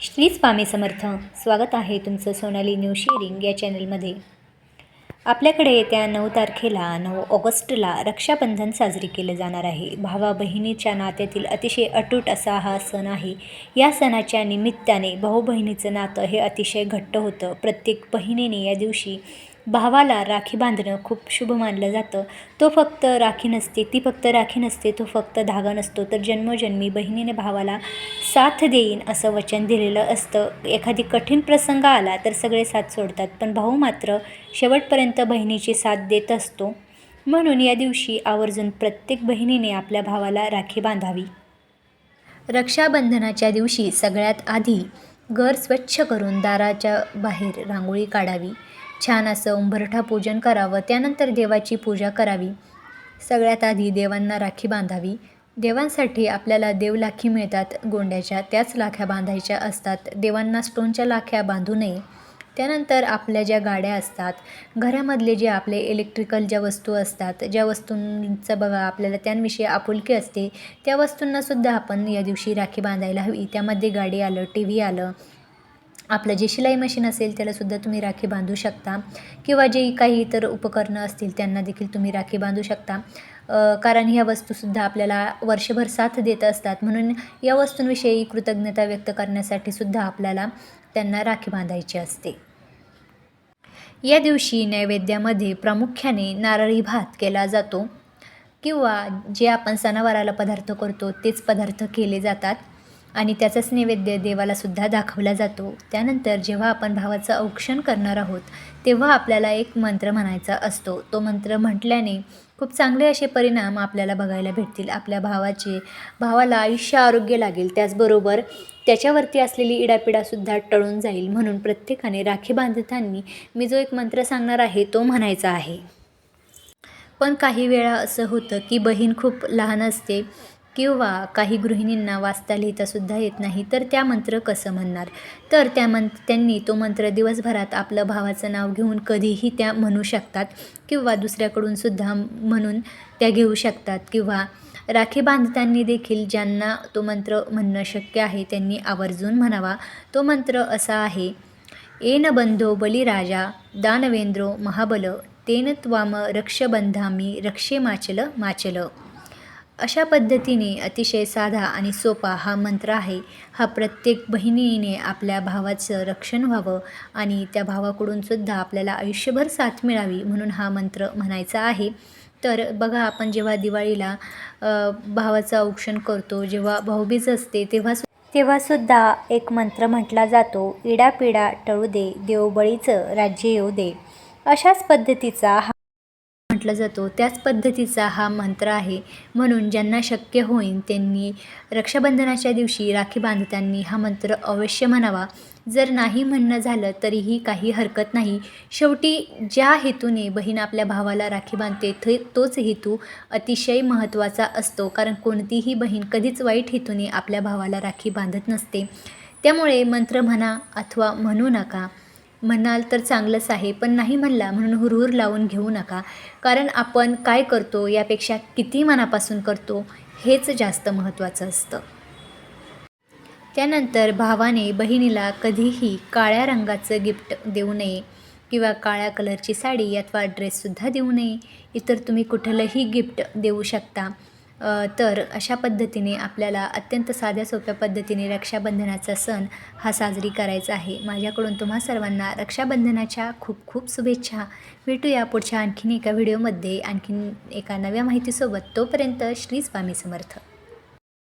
श्री स्वामी समर्थ. स्वागत आहे तुमचं सोनाली न्यू शेअरिंग या चॅनलमध्ये. आपल्याकडे येत्या नऊ तारखेला नऊ ऑगस्टला रक्षाबंधन साजरी केलं जाणार आहे. भावा बहिणीच्या नात्यातील अतिशय अटूट असा हा सण आहे. या सणाच्या निमित्ताने भाऊ बहिणीचं नातं हे अतिशय घट्ट होतं. प्रत्येक बहिणीने या दिवशी भावाला राखी बांधणं खूप शुभ मानलं जातं. तो फक्त राखी नसते ती फक्त राखी नसते तो फक्त धागा नसतो. तर जन्मोजन्मी बहिणीने भावाला साथ देईन असं वचन दिलेलं असतं. एखादी कठीण प्रसंग आला तर सगळे साथ सोडतात पण भाऊ मात्र शेवटपर्यंत बहिणीची साथ देत असतो. म्हणून या दिवशी आवर्जून प्रत्येक बहिणीने आपल्या भावाला राखी बांधावी. रक्षाबंधनाच्या दिवशी सगळ्यात आधी घर स्वच्छ करून दाराच्या बाहेर रांगोळी काढावी. छान असं उंबरठा पूजन करावं त्यानंतर देवाची पूजा करावी. सगळ्यात आधी देवांना राखी बांधावी. देवांसाठी आपल्याला देवलाखी मिळतात गोंड्याच्या त्याच लाख्या बांधायच्या असतात. देवांना स्टोनच्या लाख्या बांधू नये. त्यानंतर आपल्या ज्या गाड्या असतात घरामधले जे आपले इलेक्ट्रिकल ज्या वस्तू असतात ज्या वस्तूंचं बघा आपल्याला त्यांविषयी आपुलकी असते त्या वस्तूंनासुद्धा आपण या दिवशी राखी बांधायला हवी. त्यामध्ये गाडी आलं टी व्ही आलं आपलं जे शिलाई मशीन असेल त्यालासुद्धा तुम्ही राखी बांधू शकता. किंवा जे काही इतर उपकरणं असतील त्यांना देखील तुम्ही राखी बांधू शकता. कारण ह्या वस्तूसुद्धा आपल्याला वर्षभर साथ देत असतात. म्हणून या वस्तूंविषयी कृतज्ञता व्यक्त करण्यासाठी सुद्धा आपल्याला त्यांना राखी बांधायची असते. या दिवशी नैवेद्यामध्ये प्रामुख्याने नारळी भात केला जातो. किंवा जे आपण सणावाराला पदार्थ करतो तेच पदार्थ केले जातात. आणि त्याचाच नैवेद्य देवालासुद्धा दाखवला जातो. त्यानंतर जेव्हा आपण भावाचं औक्षण करणार आहोत तेव्हा आपल्याला एक मंत्र म्हणायचा असतो. तो मंत्र म्हटल्याने खूप चांगले असे परिणाम आपल्याला बघायला भेटतील. आपल्या भावाचे भावाला आयुष्य आरोग्य लागेल. त्याचबरोबर त्याच्यावरती असलेली इडापिडासुद्धा टळून जाईल. म्हणून प्रत्येकाने राखी बांधताना मी जो एक मंत्र सांगणार आहे तो म्हणायचा आहे. पण काही वेळा असं होतं की बहीण खूप लहान असते. किंवा काही गृहिणींना वाचता लिहितासुद्धा येत नाही तर त्या मंत्र कसं म्हणणार? तर त्या मं त्यांनी तो मंत्र दिवसभरात आपलं भावाचं नाव घेऊन कधीही त्या म्हणू शकतात किंवा दुसऱ्याकडून सुद्धा म्हणून त्या घेऊ शकतात किंवा राखी बांधताना देखील ज्यांना तो मंत्र म्हणणं शक्य आहे त्यांनी आवर्जून म्हणावा. तो मंत्र असा आहे एन बंधो बलिराजा दानवेंद्रो महाबल तेन त्वाम रक्षबंधामी रक्षे माचल माचल. अशा पद्धतीने अतिशय साधा आणि सोपा हा मंत्र आहे. हा प्रत्येक बहिणीने आपल्या भावाचं रक्षण व्हावं आणि त्या भावाकडून सुद्धा आपल्याला आयुष्यभर साथ मिळावी म्हणून हा मंत्र म्हणायचा आहे. तर बघा आपण जेव्हा दिवाळीला भावाचं औक्षण करतो जेव्हा भाऊबीज असते तेव्हा तेव्हासुद्धा एक मंत्र म्हटला जातो इडापिडा टळू दे देवबळीचं राज्य येऊ दे. अशाच पद्धतीचा हा म्हटला जातो. त्याच पद्धतीचा हा मंत्र आहे. म्हणून ज्यांना शक्य होईल त्यांनी रक्षाबंधनाच्या दिवशी राखी बांधताना हा मंत्र अवश्य म्हणावा. जर नाही म्हणणं झालं तरीही काही हरकत नाही. शेवटी ज्या हेतूने बहीण आपल्या भावाला राखी बांधते थ तोच हेतू अतिशय महत्त्वाचा असतो. कारण कोणतीही बहीण कधीच वाईट हेतूने आपल्या भावाला राखी बांधत नसते. त्यामुळे मंत्र म्हणा अथवा म्हणू नका. म्हणाल तर चांगलंच आहे पण नाही म्हणला म्हणून हुरहुर लावून घेऊ नका. कारण आपण काय करतो यापेक्षा किती मनापासून करतो हेच जास्त महत्त्वाचं असतं. त्यानंतर भावाने बहिणीला कधीही काळ्या रंगाचं गिफ्ट देऊ नये किंवा काळ्या कलरची साडी अथवा ड्रेससुद्धा देऊ नये. इतर तुम्ही कुठलंही गिफ्ट देऊ शकता. तर अशा पद्धतीने आपल्याला अत्यंत साध्या सोप्या पद्धतीने रक्षाबंधनाचा सण हा साजरी करायचा आहे. माझ्याकडून तुम्हा सर्वांना रक्षाबंधनाच्या खूप खूप शुभेच्छा. भेटूया पुढच्या आणखीन एका व्हिडिओमध्ये. आणखीन एका नव्या माहितीसोबत तोपर्यंत श्री स्वामी समर्थ.